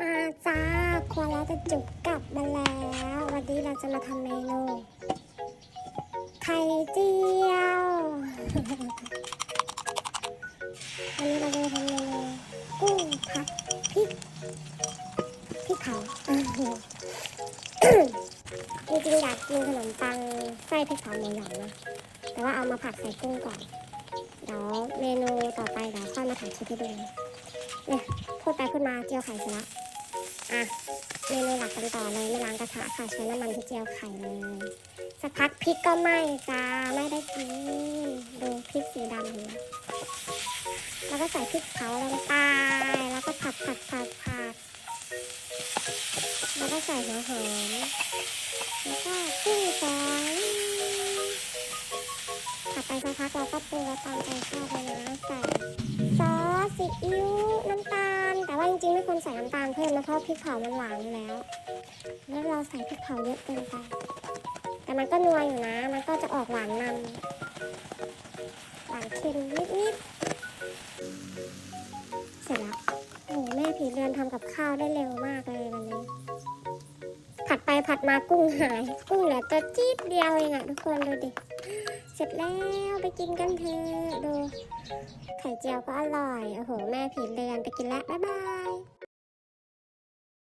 มาจ้าครัวแล้วจะจุกกลับมาแล้ว วันนี้เราจะมาทำเมนูไข่เจียว วันนี้เราจะทำเมนูกุ้งผัดพริกพริกเผาจริงๆอยากกินขนมปังไส้พริกเผาหมูหยองนะแต่ว่าเอามาผัดใส่กุ้งก่อนเดี๋ยวเมนูต่อไปเดี๋ยวค่อยมาถ่ายคลิปให้ดูเนี่ยพูดไปพูดมาเจียวไข่เสร็จละ อะเมนูหลักกันต่อเลยไม่ล้างกระทะค่ะใช้น้ำมันที่เจียวไข่เลยสักพักพริกก็ไหม้จ้าไม่ได้กินดูพริกสีดำเห็นไหมแล้วก็ใส่พริกเผาลงไปแล้วก็ผัดผัดผัดผัดแล้วก็ใส่หัวหอมแล้วก็กุ้งฝอยผัดไปสักพักเราก็ปรุงตามใจชอบเลยนะใส่ซอสซีอิ๊ว จริงๆไม่ควรใส่น้ำตาลเพิ่มนะเพราะพริกเผามันหวานอยู่แล้ว แล้วเราใส่พริกเผาเยอะเกินไป แต่มันก็นัวอยู่นะ มันก็จะออกหวานนำหวานเค็มนิดๆ เสร็จแล้วโอ้แม่ผีเรือนทำกับข้าวได้เร็วมากเลยวันนี้ ผัดมากุ้งหาย กุ้งเหลือตัวจี๊ดเดียวเองอะทุกคนดูดิ เสร็จแล้วไปกินกันเถอะดู ไข่เจียวก็อร่อย โอ้โห แม่ผีเรือนไปกินแล้ว บ๊ายบาย